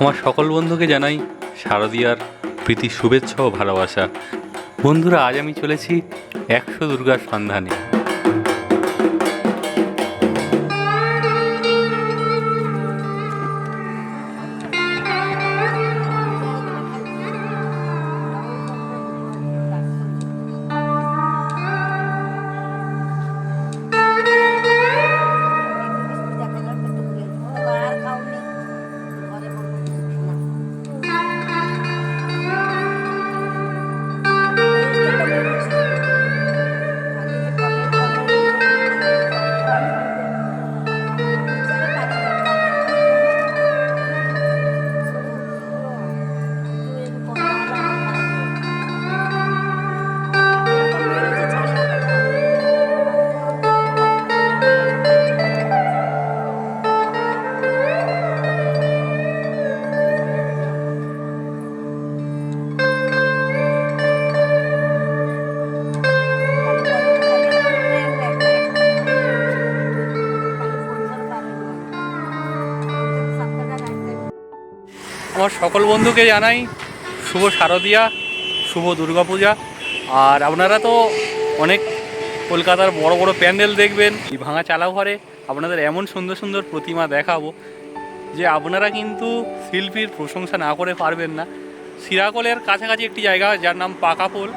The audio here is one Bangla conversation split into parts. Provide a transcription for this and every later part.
আমার সকল বন্ধুকে জানাই শারদীয়ার প্রীতি শুভেচ্ছা ও ভালোবাসা। বন্ধুরা, আজ আমি চলেছি একশো দুর্গার সন্ধানে। আমার সকল বন্ধুকে জানাই শুভ শারদীয়া, শুভ দুর্গাপূজা। আর আপনারা তো অনেক কলকাতার বড় বড় প্যান্ডেল দেখবেন, এই ভাঙা চালা ঘরে। আপনাদের এমন সুন্দর সুন্দর প্রতিমা দেখাবো যে আপনারা কিন্তু শিল্পীর প্রশংসা না করে পারবেন না। সিরাকলের কাছাকাছি একটি জায়গা যার নাম পাকাপোল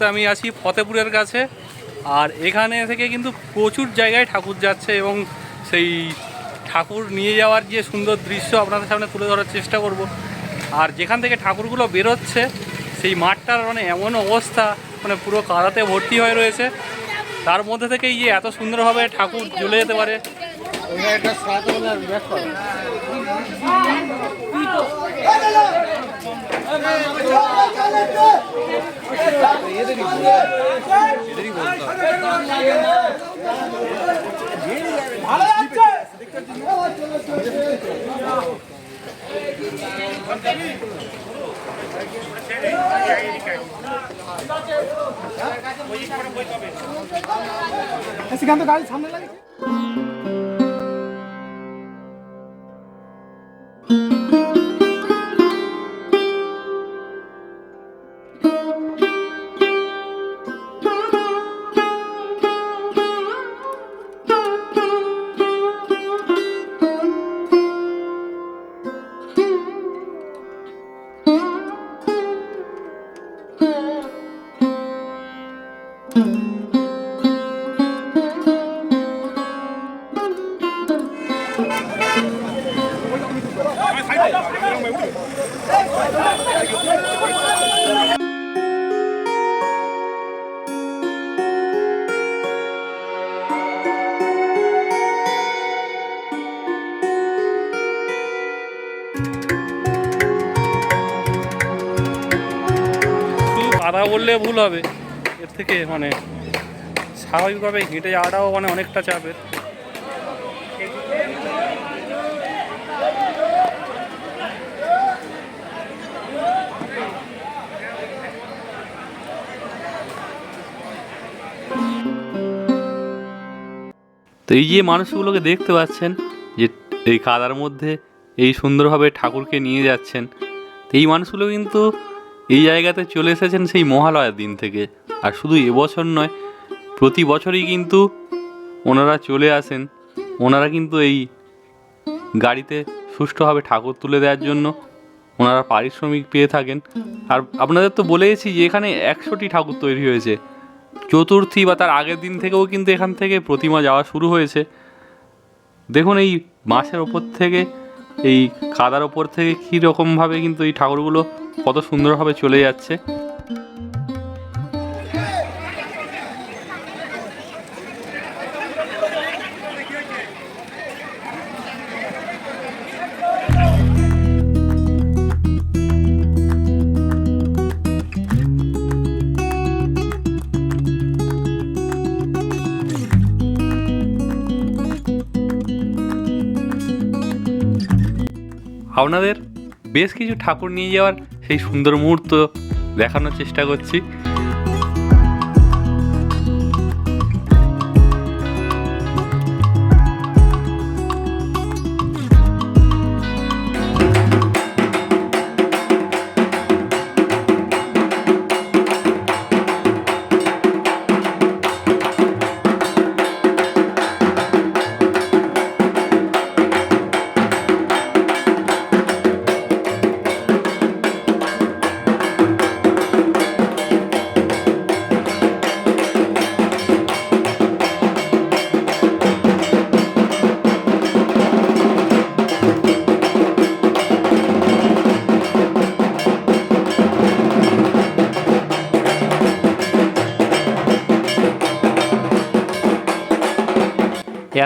মুহূর্তে আমি আছি ফতেপুরের কাছে আর এখানে থেকে কিন্তু প্রচুর জায়গায় ঠাকুর যাচ্ছে এবং সেই ঠাকুর নিয়ে যাওয়ার যে সুন্দর দৃশ্য আপনাদের সামনে তুলে ধরার চেষ্টা করব আর যেখান থেকে ঠাকুরগুলো বেরোচ্ছে সেই মাঠটার মানে এমন অবস্থা মানে পুরো কাদাতে ভর্তি হয়ে রয়েছে তার মধ্যে থেকেই যে এত সুন্দরভাবে ঠাকুর চলে যেতে পারে সেখান থেকে গাড়ি সামনে লাগে বললে ভুল হবে। এর থেকে মানে স্বাভাবিকভাবে হেঁটে যাওয়াটাও মানে অনেকটা চাপের। তো এই যে মানুষগুলোকে দেখতে পাচ্ছেন যে এই কাদার মধ্যে এই সুন্দরভাবে ঠাকুরকে নিয়ে যাচ্ছেন, তো এই মানুষগুলো কিন্তু এই জায়গাতে চলে এসেছেন সেই মহালয়ার দিন থেকে। আর শুধু এবছর নয়, প্রতি বছরই কিন্তু ওনারা চলে আসেন। ওনারা কিন্তু এই গাড়িতে সুষ্ঠুভাবে ঠাকুর তুলে দেওয়ার জন্য ওনারা পারিশ্রমিক পেয়ে থাকেন। আর আপনাদের তো বলেইছি যে এখানে একশোটি ঠাকুর তৈরি হয়েছে। চতুর্থী বা তার আগের দিন থেকেও কিন্তু এখান থেকে প্রতিমা যাওয়া শুরু হয়েছে। দেখুন এই মাছের ওপর থেকে, এই কাদার ওপর থেকে কীরকমভাবে কিন্তু এই ঠাকুরগুলো কত সুন্দরভাবে চলে যাচ্ছে। আপনাদের বেশ কিছু ঠাকুর নিয়ে যাওয়ার সেই সুন্দর মুহূর্ত দেখানোর চেষ্টা করছি।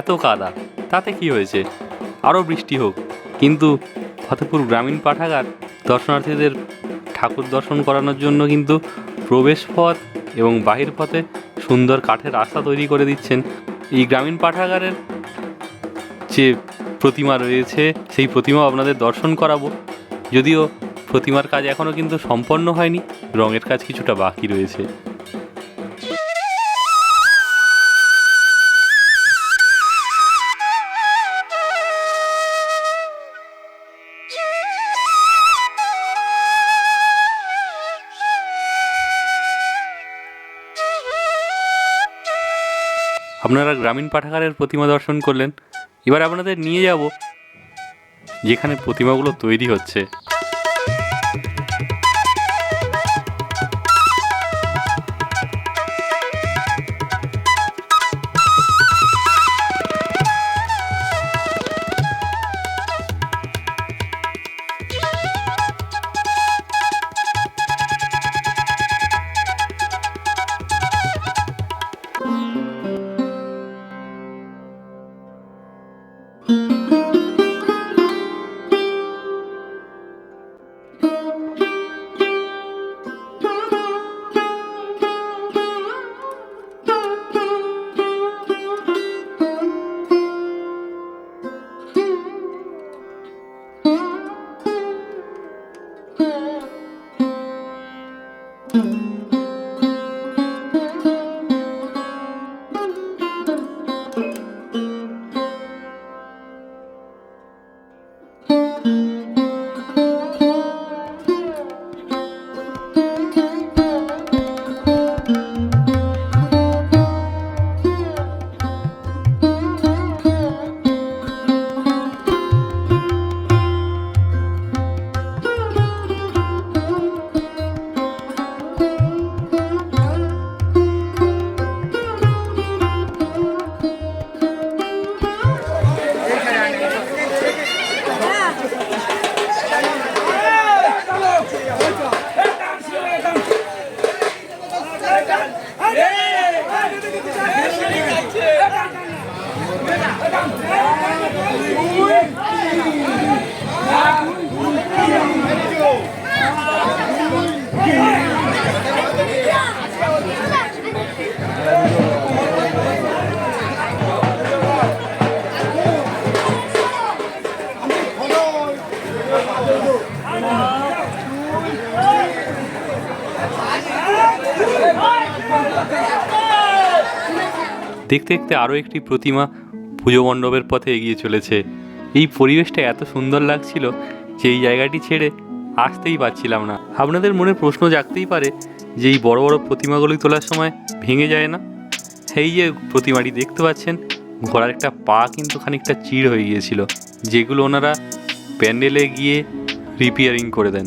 এত কাদা, তাতে কি হয়েছে? আরও বৃষ্টি হোক। কিন্তু ফতেপুর গ্রামীণ পাঠাগার দর্শনার্থীদের ঠাকুর দর্শন করানোর জন্য কিন্তু প্রবেশ পথ এবং বাহির পথে সুন্দর কাঠের রাস্তা তৈরি করে দিচ্ছেন। এই গ্রামীণ পাঠাগারের যে প্রতিমা রয়েছে, সেই প্রতিমা আপনাদের দর্শন করাবো। যদিও প্রতিমার কাজ এখনও কিন্তু সম্পন্ন হয়নি, রঙের কাজ কিছুটা বাকি রয়েছে। আপনারা গ্রামীণ পাঠাগারের প্রতিমা দর্শন করলেন। এবার আপনাদের নিয়ে যাব যেখানে প্রতিমাগুলো তৈরি হচ্ছে। দেখতে দেখতে আরও একটি প্রতিমা পুজো মণ্ডপের পথে এগিয়ে চলেছে। এই পরিবেশটা এত সুন্দর লাগছিল যে এই জায়গাটি ছেড়ে আসতেই পারছিলাম না। আপনাদের মনে প্রশ্ন জাগতেই পারে যে এই বড় বড় প্রতিমাগুলি তোলার সময় ভেঙে যায় না? এই যে প্রতিমাটি দেখতে পাচ্ছেন, ঘোড়ার একটা পা কিন্তু খানিকটা চিড় হয়ে গিয়েছিল, যেগুলো ওনারা প্যান্ডেলে গিয়ে রিপেয়ারিং করে দেন।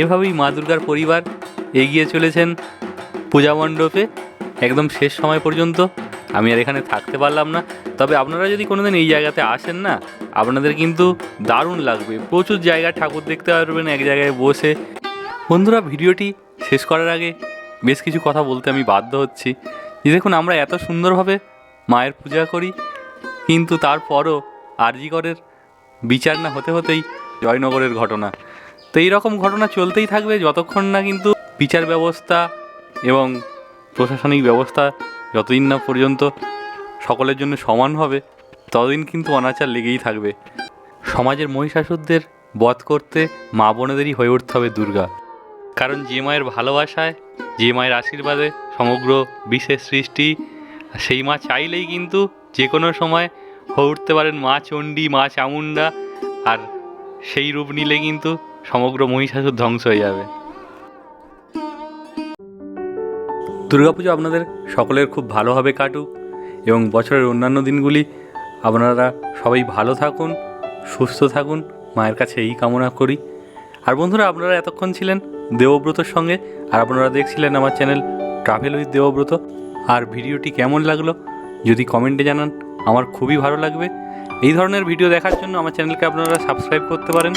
এভাবেই মা দুর্গার পরিবার এগিয়ে চলেছেন পূজা মণ্ডপে। একদম শেষ সময় পর্যন্ত। আমি আর এখানে থাকতে পারলাম না। তবে আপনারা যদি কোনোদিন এই জায়গাতে আসেন না, আপনাদের কিন্তু দারুণ লাগবে। প্রচুর জায়গা ঠাকুর দেখতে পারবেন এক জায়গায় বসে। বন্ধুরা, ভিডিওটি শেষ করার আগে বেশ কিছু কথা বলতে আমি বাধ্য হচ্ছি। যে দেখুন, আমরা এত সুন্দরভাবে মায়ের পূজা করি, কিন্তু তারপরও আরজিকরের বিচার না হতে হতেই জয়নগরের ঘটনা। তো এই রকম ঘটনা চলতেই থাকবে যতক্ষণ না কিন্তু বিচার ব্যবস্থা এবং প্রশাসনিক ব্যবস্থা যতদিন না পর্যন্ত সকলের জন্য সমান হবে, ততদিন কিন্তু অনাচার লেগেই থাকবে। সমাজের মহিষাসুরদের বধ করতে মা বোনেদেরই হয়ে উঠতে হবে দুর্গা। কারণ যে মায়ের ভালোবাসায়, যে মায়ের আশীর্বাদে সমগ্র বিশ্বের সৃষ্টি, সেই মা চাইলেই কিন্তু যে কোনো সময় হয়ে উঠতে পারেন মা চণ্ডী, মা চামুণ্ডা, আর সেই রূপ নিলে কিন্তু সমগ্র মহিষাসুর ধ্বংস হয়ে যাবে। দুর্গাপুজো আপনাদের সকলের খুব ভালোভাবে কাটুক এবং বছরের অন্যান্য দিনগুলি আপনারা সবাই ভালো থাকুন, সুস্থ থাকুন, মায়ের কাছে এই কামনা করি। আর বন্ধুরা, আপনারা এতক্ষণ ছিলেন দেবব্রতর সঙ্গে, আর আপনারা দেখছিলেন আমার চ্যানেল ট্রাভেল উইথ দেবব্রত। আর ভিডিওটি কেমন লাগল, যদি কমেন্টে জানান, আমার খুবই ভালো লাগবে। এই ধরনের ভিডিও দেখার জন্য আমার চ্যানেলকে আপনারা সাবস্ক্রাইব করতে পারেন।